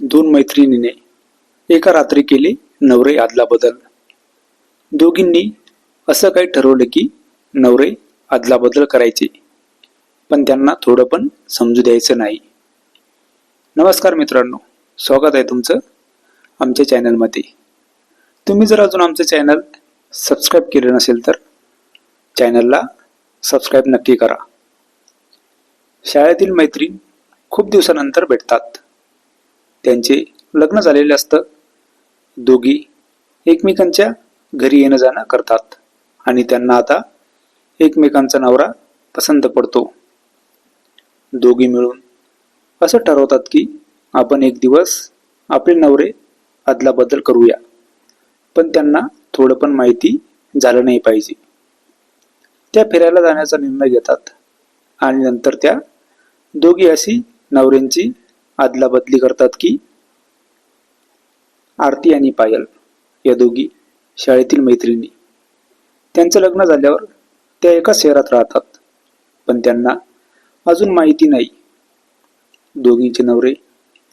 दोन मैत्रिणीने एका रात्री केले नवरे आदला बदल दोघींनी असं काही ठरवलं की नवरे आदला बदल करायचे पण त्यांना थोडं पण समजू द्यायचं नाही. नमस्कार मित्रांनो स्वागत आहे तुमचं आमच्या चॅनलमध्ये. तुम्ही जर अजून आमचं चॅनल सबस्क्राईब केलं नसेल तर चॅनलला सबस्क्राईब नक्की करा. शाळेतील मैत्रीण खूप दिवसानंतर भेटतात. त्यांचे लग्न झालेले असतं. दोघी एकमेकांच्या घरी येणं जाणं करतात आणि त्यांना आता एकमेकांचा नवरा पसंत पडतो. दोघी मिळून असं ठरवतात की आपण एक दिवस आपले नवरे अदलाबदल करूया पण त्यांना थोडं पण माहिती झालं नाही पाहिजे. त्या फिरायला जाण्याचा निर्णय घेतात आणि नंतर त्या दोघी अशी नवऱ्यांची अदलाबदली करतात की आरती आणि पायल या दोघी शाळेतील मैत्रिणी. त्यांचं लग्न झाल्यावर त्या एका शहरात राहतात पण त्यांना अजून माहिती नाही. दोघींचे नवरे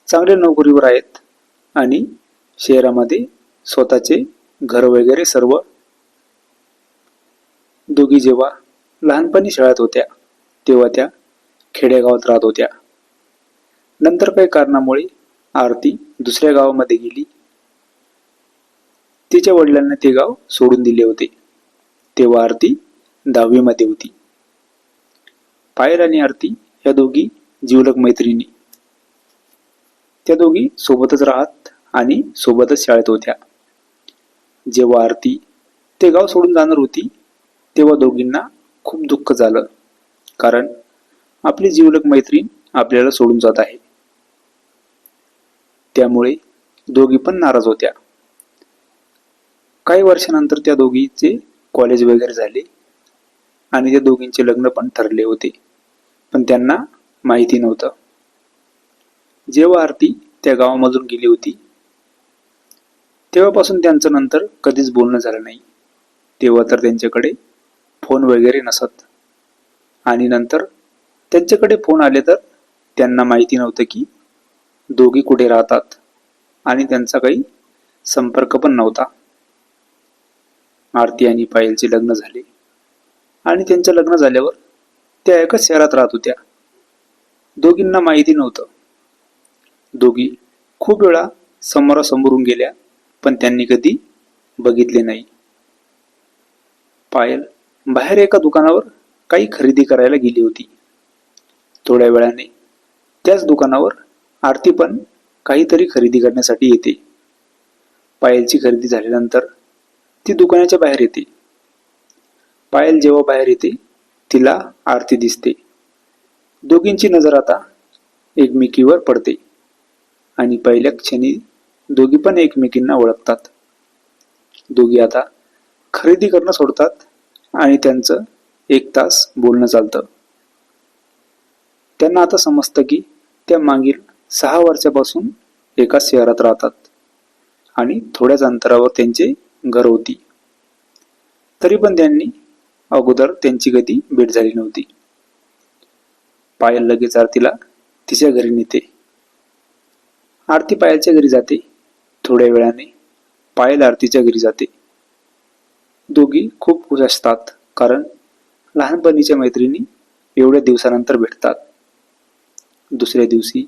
चांगल्या नोकरीवर आहेत आणि शहरामध्ये स्वतःचे घर वगैरे सर्व. दोघी जेव्हा लहानपणी शाळेत होत्या तेव्हा त्या खेडेगावात राहत होत्या. नंतर काही कारणामुळे आरती दुसऱ्या गावामध्ये गेली. तिच्या वडिलांना ते गाव सोडून दिले होते. तेव्हा आरती दहावीमध्ये होती. पायल आणि आरती या दोघी जीवलक मैत्रिणी. त्या दोघी सोबतच राहत आणि सोबतच शाळेत होत्या. जेव्हा आरती ते गाव सोडून जाणार होती तेव्हा दोघींना खूप दुःख झालं. कारण आपली जीवलक मैत्रीण आपल्याला सोडून जात आहे. त्यामुळे दोघी पण नाराज होत्या. काही वर्षानंतर त्या दोघीचे कॉलेज वगैरे झाले आणि त्या दोघींचे लग्न पण ठरले होते पण त्यांना माहिती नव्हतं. जेव्हा आरती त्या गावामधून गेली होती तेव्हापासून त्यांचं नंतर कधीच बोलणं झालं नाही. तेव्हा तर त्यांच्याकडे फोन वगैरे नसत. आणि नंतर त्यांच्याकडे फोन आले तर त्यांना माहिती नव्हतं की दोघी कुठे राहतात आणि त्यांचा काही संपर्क पण नव्हता. आरती आणि पायलचे लग्न झाले. आणि त्यांचं लग्न झाल्यावर त्या एका शहरात राहत होत्या. दोघींना माहिती नव्हतं. दोघी खूप वेळा समोरासमोरून गेल्या पण त्यांनी कधी बघितले नाही. पायल बाहेर एका दुकानावर काही खरेदी करायला गेली होती. थोड्या वेळाने त्याच दुकानावर आरती पण काहीतरी खरेदी करण्यासाठी येते. पायलची खरेदी झाल्यानंतर ती दुकानाच्या बाहेर येते. पायल जेव्हा बाहेर येते तिला आरती दिसते. दोघींची नजर आता एकमेकीवर पडते. आणि पहिल्या क्षणी दोघी पण एकमेकींना ओळखतात. दोघी आता खरेदी करणं सोडतात आणि त्यांचं एक तास बोलणं चालतं. त्यांना आता समजतं की त्या मागील सहा वर्षापासून एकाच शहरात राहतात आणि थोड्याच अंतरावर त्यांचे घर होती. तरी पण त्यांनी अगोदर त्यांची कधी भेट झाली नव्हती. पायल लगेच आरतीला तिच्या घरी नेते. आरती पायलच्या घरी जाते. थोड्या वेळाने पायल आरतीच्या घरी जाते. दोघी खूप खुश असतात कारण लहानपणीच्या मैत्रिणी एवढ्या दिवसानंतर भेटतात. दुसऱ्या दिवशी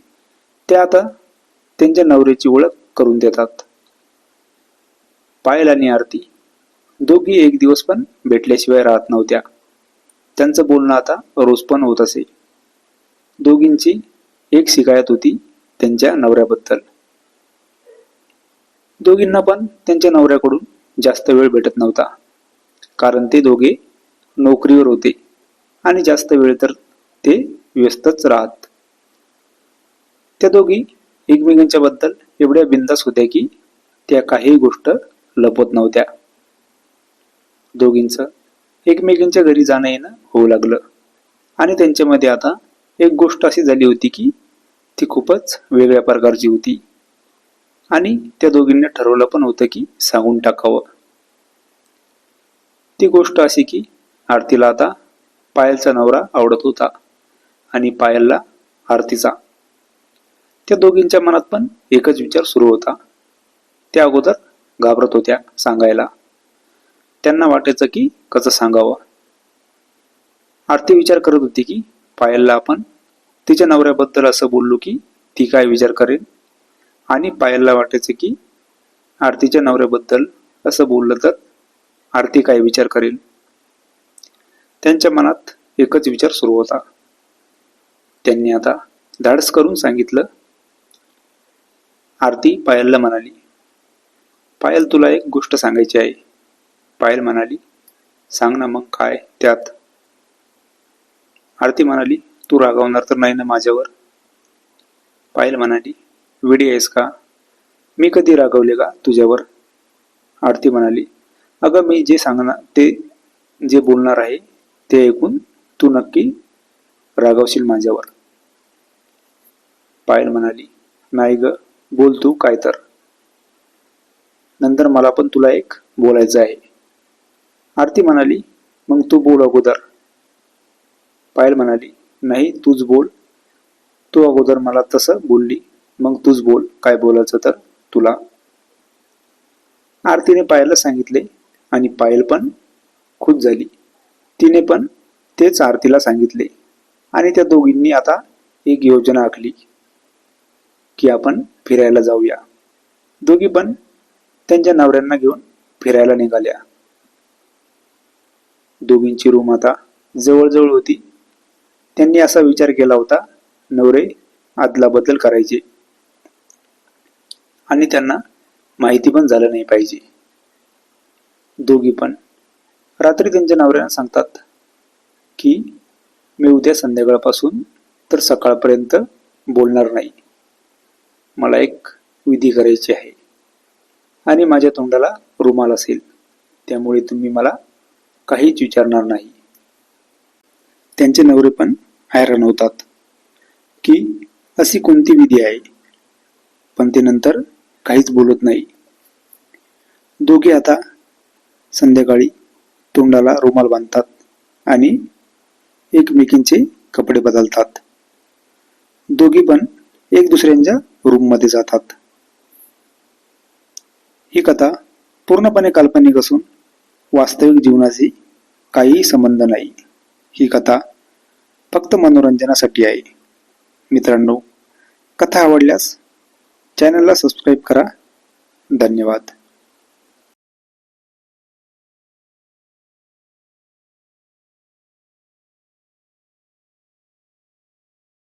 ते आता त्यांच्या नवऱ्याची ओळख करून देतात. पायल आणि आरती दोघी एक दिवस पण भेटल्याशिवाय राहत नव्हत्या. त्यांचं बोलणं आता रोज पण होत असे. दोघींची एक शिकायत होती त्यांच्या नवऱ्याबद्दल. दोघींना पण त्यांच्या नवऱ्याकडून जास्त वेळ भेटत नव्हता. कारण ते दोघे नोकरीवर होते आणि जास्त वेळ तर ते व्यस्तच राहत. त्या दोघी एकमेकांच्या बद्दल एवढ्या बिंदास होत्या की त्या काही गोष्ट लपवत नव्हत्या. दोघींचं एकमेकांच्या घरी जाणं येणं होऊ लागलं. आणि त्यांच्यामध्ये आता एक गोष्ट अशी झाली होती की ती खूपच वेगळ्या प्रकारची होती. आणि त्या दोघींनी ठरवलं पण होतं की सांगून टाकावं. ती गोष्ट अशी की आरतीला आता पायलचा नवरा आवडत होता आणि पायलला आरतीचा. त्या दोघींच्या मनात पण एकच विचार सुरू होता. त्या अगोदर घाबरत होत्या सांगायला. त्यांना वाटायचं की कसं सांगावं. आरती विचार करत होती की पायलला आपण तिच्या नवऱ्याबद्दल असं बोललो की ती काय विचार करेल? आणि पायलला वाटायचं की आरतीच्या नवऱ्याबद्दल असं बोललं तर आरती काय विचार करेल? त्यांच्या मनात एकच विचार सुरू होता. त्यांनी आता धाडस करून सांगितलं आरती पायलला म्हणाली. पायल तुला एक गोष्ट सांगायची आहे. पायल म्हणाली सांग ना मग काय त्यात. आरती म्हणाली तू रागावणार तर नाही ना माझ्यावर? पायल म्हणाली विडी आहेस का? मी कधी रागवले का तुझ्यावर? आरती म्हणाली अगं मी जे सांगणार ते जे बोलणार आहे ते ऐकून तू नक्की रागावशील माझ्यावर. पायल म्हणाली नाही ग बोल तू काय तर. नंतर मला पण तुला एक बोलायचं आहे. आरती म्हणाली मग तू बोल अगोदर. पायल म्हणाली नाही तूच बोल. तू अगोदर मला तसं बोलली मग तूच बोल काय बोलायचं तर तुला. आरतीने पायलला सांगितले आणि पायल पण खुश झाली. तिने पण तेच आरतीला सांगितले आणि त्या दोघींनी आता एक योजना आखली. की आपण फिरायला जाऊया. दोघी पण त्यांच्या नवऱ्यांना घेऊन फिरायला निघाल्या. दोघींची रूम आता जवळजवळ होती. त्यांनी असा विचार केला होता नवरे आदला बदल करायचे. आणि त्यांना माहिती पण झालं नाही पाहिजे. दोघी पण रात्री त्यांच्या नवऱ्यांना सांगतात की मी उद्या संध्याकाळपासून तर सकाळपर्यंत बोलणार नाही. मला एक विधी करायची आहे. आणि माझ्या तोंडाला रुमाल असेल. त्यामुळे तुम्ही मला काहीच विचारणार नाही. त्यांचे नवरे पण हैराण होतात की अशी कोणती विधी आहे? पण ते नंतर काहीच बोलत नाही. दोघे आता संध्याकाळी तोंडाला रुमाल बांधतात आणि एकमेकींचे कपडे बदलतात. दोघी पण एक दुसऱ्यांच्या रूममध्ये जातात. ही कथा पूर्णपणे काल्पनिक असून वास्तविक जीवनाशी काहीही संबंध नाही. ही कथा फक्त मनोरंजनासाठी आहे. मित्रांनो कथा आवडल्यास चॅनलला सबस्क्राईब करा. धन्यवाद.